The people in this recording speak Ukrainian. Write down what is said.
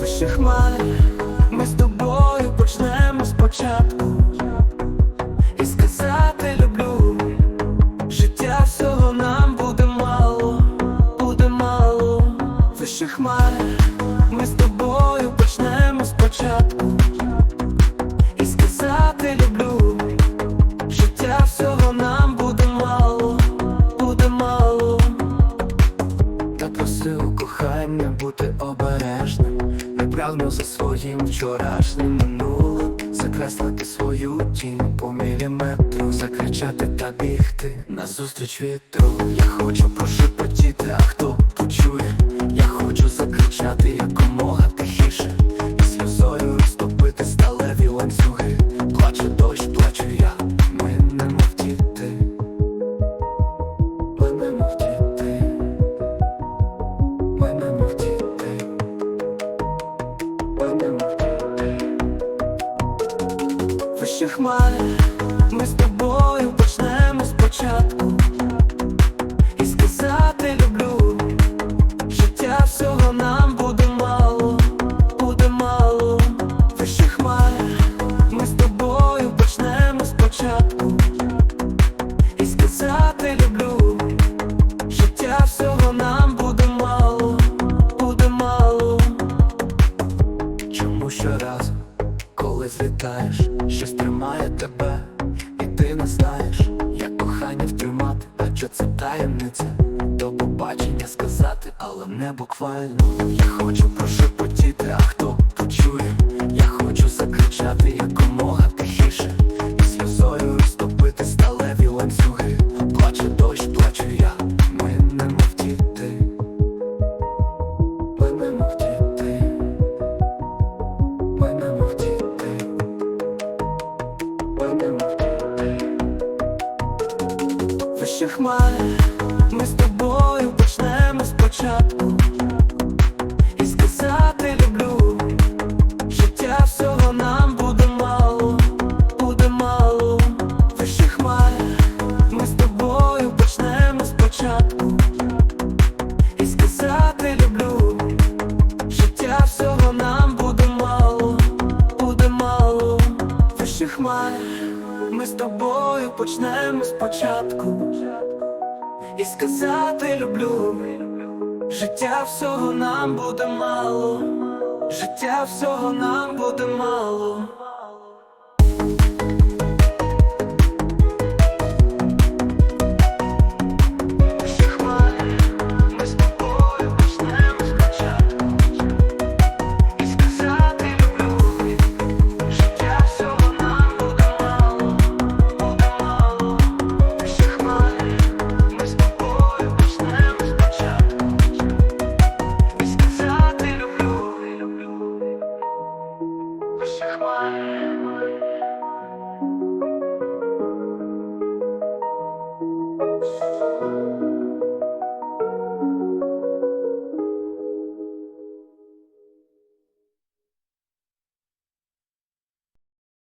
Вище хмари, ми з тобою почнемо спочатку. І сказати люблю, життя всього нам буде мало, буде мало. Вище хмари, Неправильно за своїм вчорашнім минулим Закреслити свою тінь по міліметру Закричати та бігти назустріч вітру. Я хочу прошепотіти, а хто почує? Я хочу закричати якомога Вище хмари, ми з тобою почнемо спочатку. І сказати люблю, життя всього нам щось тримає тебе, і ти не знаєш, як кохання втримати, а що це таємниця, до побачення сказати, але не буквально. Я хочу прошепотіти, а хто почує, я хочу закричати Вище хмари, ми з тобою почнемо спочатку. І сказати люблю, життя всього нам буде мало, буде мало Вище хмари, ми з тобою почнемо спочатку. І сказати люблю, життя всього нам буде мало, буде мало хмари, ми з тобою почнемо спочатку І сказати люблю, життя всього нам буде мало, життя всього нам буде мало.